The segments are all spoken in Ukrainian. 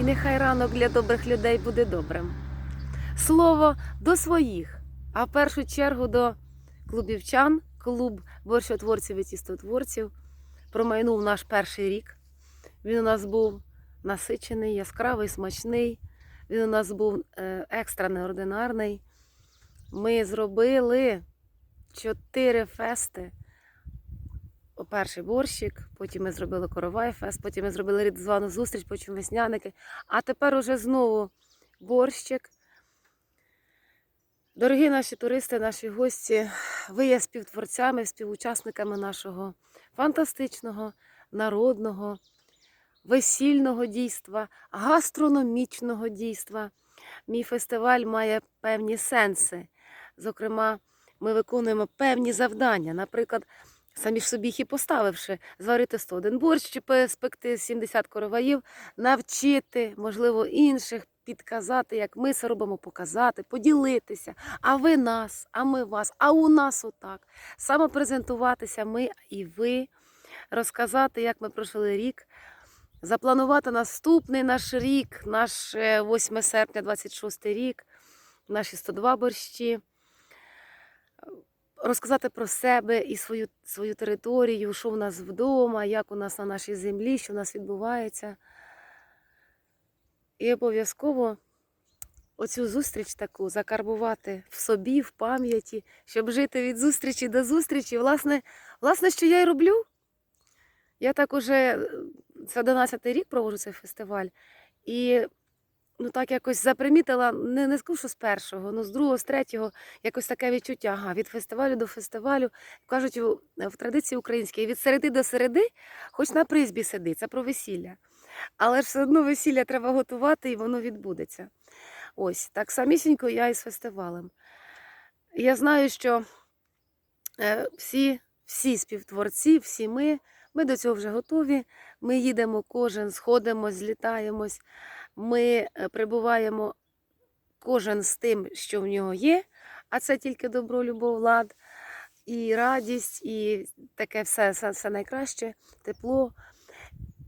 і нехай ранок для добрих людей буде добрим. Слово до своїх, а в першу чергу до клубівчан, клуб борщотворців і тістотворців. Промайнув наш перший рік. Він у нас був насичений, яскравий, смачний. Він у нас був е, екстра неординарний. Ми зробили чотири фести. Перший борщик, потім ми зробили коровай фест, потім ми зробили різдвяну зустріч, потім весняники. А тепер уже знову борщик. Дорогі наші туристи, наші гості, ви є співтворцями, співучасниками нашого фантастичного, народного, весільного дійства, гастрономічного дійства. Мій фестиваль має певні сенси. Зокрема, ми виконуємо певні завдання. Наприклад, самі ж собі їх і поставивши, зварити 101 борщ чи спекти 70 короваїв, навчити, можливо, інших, підказати, як ми це робимо, показати, поділитися. А ви нас, а ми вас, а у нас отак. Самопрезентуватися ми і ви, розказати, як ми прожили рік, запланувати наступний наш рік, наш е, 8 серпня, 26 рік, наші 102 борщі. Розказати про себе і свою, свою територію, що в нас вдома, як у нас на нашій землі, що в нас відбувається. І обов'язково оцю зустріч таку закарбувати в собі, в пам'яті, щоб жити від зустрічі до зустрічі. Власне, власне, що я й роблю. Я так уже е, це 11 рік проводжу цей фестиваль. І ну, так якось запримітила, не, не скажу, що з першого, ну з другого, з третього, якось таке відчуття. Ага, від фестивалю до фестивалю. Кажуть, у- в традиції українській від середи до середи, хоч на призбі сиди, це про весілля. Але ж все одно весілля треба готувати і воно відбудеться. Ось, так самісінько я і з фестивалем. Я знаю, що е, всі, всі співтворці, всі ми, ми до цього вже готові. Ми їдемо кожен, сходимо, злітаємось. Ми е, прибуваємо кожен з тим, що в нього є, а це тільки добро, любов, лад, і радість, і таке все, все, все найкраще, тепло,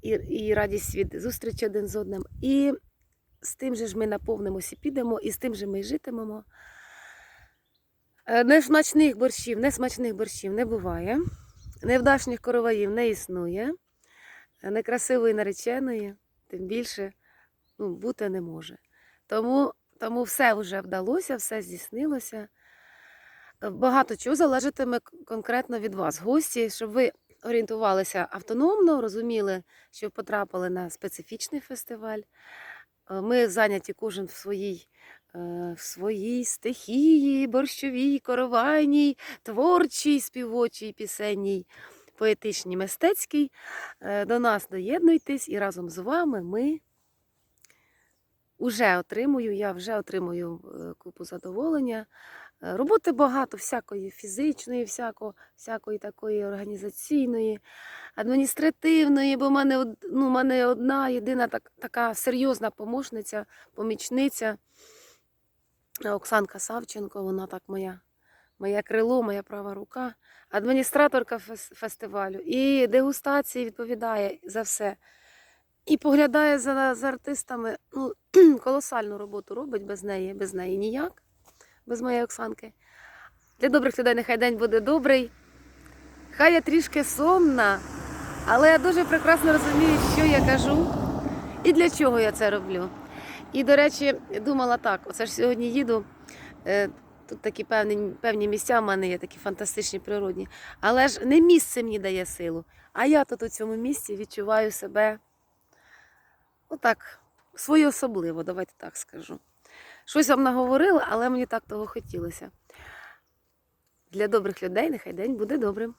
і, і радість від зустрічі один з одним. І з тим же ж ми наповнимося підемо, і з тим же ми житимемо. Е, Несмачних борщів, несмачних борщів не буває, невдачних короваїв не існує, е, некрасивої нареченої, тим більше ну, бути не може. Тому, тому все вже вдалося, все здійснилося. Е, Багато чого залежатиме конкретно від вас, гості, щоб ви орієнтувалися автономно, розуміли, що потрапили на специфічний фестиваль. Е, Ми зайняті кожен в своїй, в своїй стихії, борщовій, коровайній, творчій, співочій, пісенній, поетичній, мистецькій. Е, До нас доєднуйтесь і разом з вами ми вже отримую, я вже отримую е, купу задоволення. Е, Роботи багато, всякої фізичної, всяко, всякої такої організаційної, адміністративної, бо в мене, ну, мене одна єдина так, така серйозна помощниця, помічниця е, Оксанка Савченко, вона так моя, моє крило, моя права рука, адміністраторка фестивалю і дегустації відповідає за все. І поглядає за, за артистами, ну, колосальну роботу робить без неї, без неї ніяк, без моєї Оксанки. Для добрих людей нехай день буде добрий. Хай я трішки сумна, але я дуже прекрасно розумію, що я кажу і для чого я це роблю. І, до речі, думала так: оце ж сьогодні їду. е, Тут такі певні, певні місця в мене є, такі фантастичні природні. Але ж не місце мені дає силу. А я тут у цьому місці відчуваю себе отак, своє особливо, давайте так скажу. Щось вам наговорила, але мені так того хотілося. Для добрих людей нехай день буде добрим.